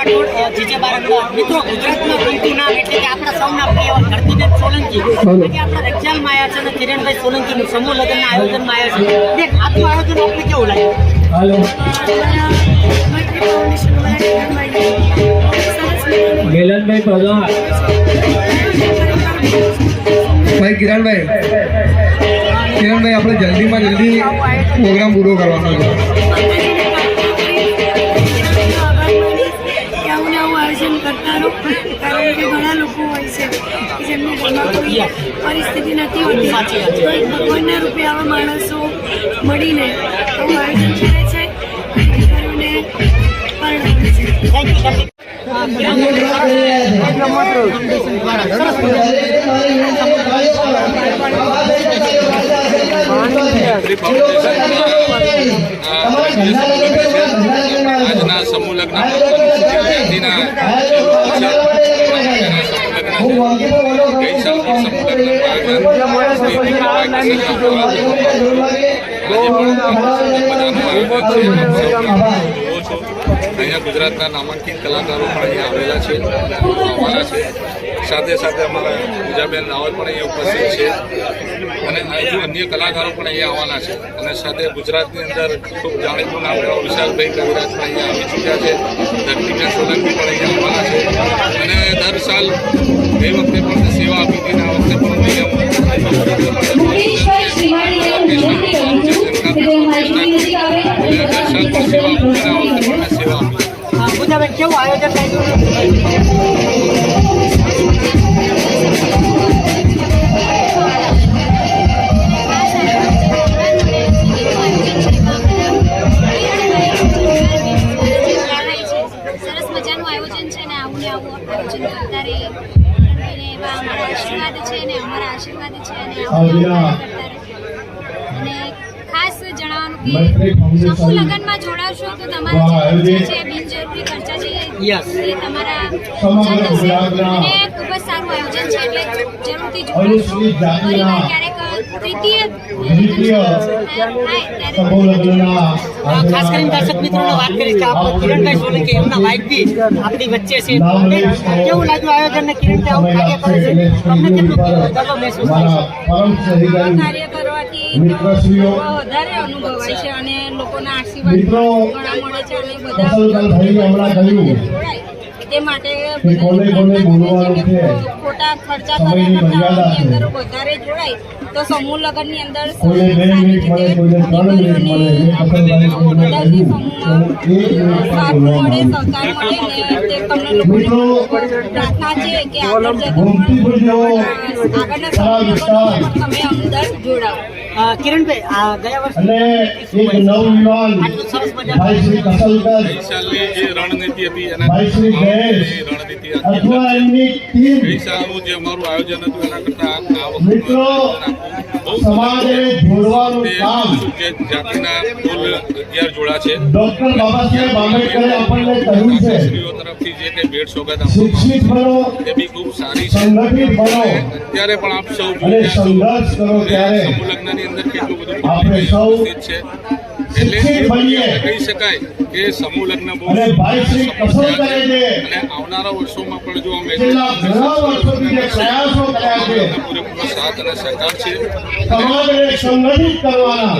Rathod, GJ બારંગા. મિત્રો ગુજરાતમાં ગમતું નામ એટલે કે આપણા સૌના પ્રિય ધરતીબેન સોલંકી. આજે આપણા રક્ષાલમાં આવ્યા છે અને કિરણભાઈ સોલંકીનું સમૂહ લગ્નના આયોજનમાં આવ્યા છે. બેન આજનું આયોજન કેવું લાગ્યું હાલો. મિલનભાઈ પધાર ભાઈ કિરણભાઈ કિરણભાઈ આપણે જલ્દીમાં જલ્દી પ્રોગ્રામ પૂરો કરવાનો છે. આયોજન કારણ કે ઘણા લોકો હોય છે કે જેમને ઘરમાં કોઈ પરિસ્થિતિ નથી હોતી. તો એક ભગવાનના રૂપે આવા માણસો મળીને આવું આયોજન કરે છે અને કરીને પરણાવે છે આજના સમૂહ લગ્ન ગઈ સાલની સમૂહ લગ્નનું આયોજન શ્રી દીપકભાઈ અહીંયા ગુજરાતના નામાંકિત કલાકારો પણ અહીંયા આવેલા છે. આવવાના છે. સાથે સાથે અમારા પૂજાબેન રાવલ પણ અહીંયા ઉપસ્થિત છે. અને હજુ અન્ય કલાકારો પણ અહીંયા આવવાના છે. અને સાથે ગુજરાતની અંદર ખૂબ જાણીતું નામ એવા વિશાલભાઈ કવિરાજ પણ અહીંયા આવી ચૂક્યા કરતા આયોજન અને ખાસ જણાવવાનું કે સમૂહ લગ્નમાં જોડાવશો તો તમારા જે થશે અને ખૂબ જ સારું આયોજન છે એટલે જરૂરથી જોડાવશો પરિવાર ક્યારેક તૃતીય થાય ત્યારે અ, ખાસ કરીને દર્શક મિત્રોને વાત કરીશ કે આપણે કિરણભાઈ સોલંકી એમના વાઇફ બી આપણી વચ્ચે છે. કેવું લાગ્યું આયોજન ને કિરણભાઈ આવું કાર્ય કરે છે? તમને કેટલું ગર્વ મહેસૂસ થાય છે? કાર્ય તો વધારે અનુભવાય છે અને લોકોના આશીર્વાદ ઘણા મળે છે અને બધા તે માટે ખોટા ખર્ચા કર્યા કરતા એની અંદર વધારે જોડાય તો સમૂહ લગ્નની અંદર સારી રીતે દીકરીઓની સમૂહમાં મળે સહકાર મળે ને તે તમને લોકોને પ્રાર્થના છે કે આગળ જતા આગળના તમે અંદર જોડાઓ. કિરણભાઈ આ ગયા વર્ષે એક નવયુવાન આટલું સરસ મજાનું ભાઈ શ્રી કસલકર ગઈ સાલની જે રણનીતિ હતી રણનીતિ અથવા એમની ટીમ. ગઈ જે અમારું આયોજન હતું એના કરતા આ જોડવાનું કામ જાતિના કુલ અગિયાર જોડા છે. ડોક્ટર બાબા આંબેડકરે આપણને કહ્યું છે સ્ત્રીઓ તરફથી જે કંઈ ભેટ સોગાદ શિક્ષિત બનો એ બી ખૂબ સારી છે. સંગઠિત બનો. અત્યારે પણ આપ સૌ અને સંઘર્ષ કરો ત્યારે સમૂહ લગ્નની અંદર કેટલું બધું આપણે સૌ છે. એટલે કહી શકાય કે સમૂહ લગ્ન બહુ કરે છે. અને આવનારા વર્ષોમાં પણ જો અમે પૂરેપૂરો સાથ અને સહકાર છે. સમાજને સંગઠિત કરવાના.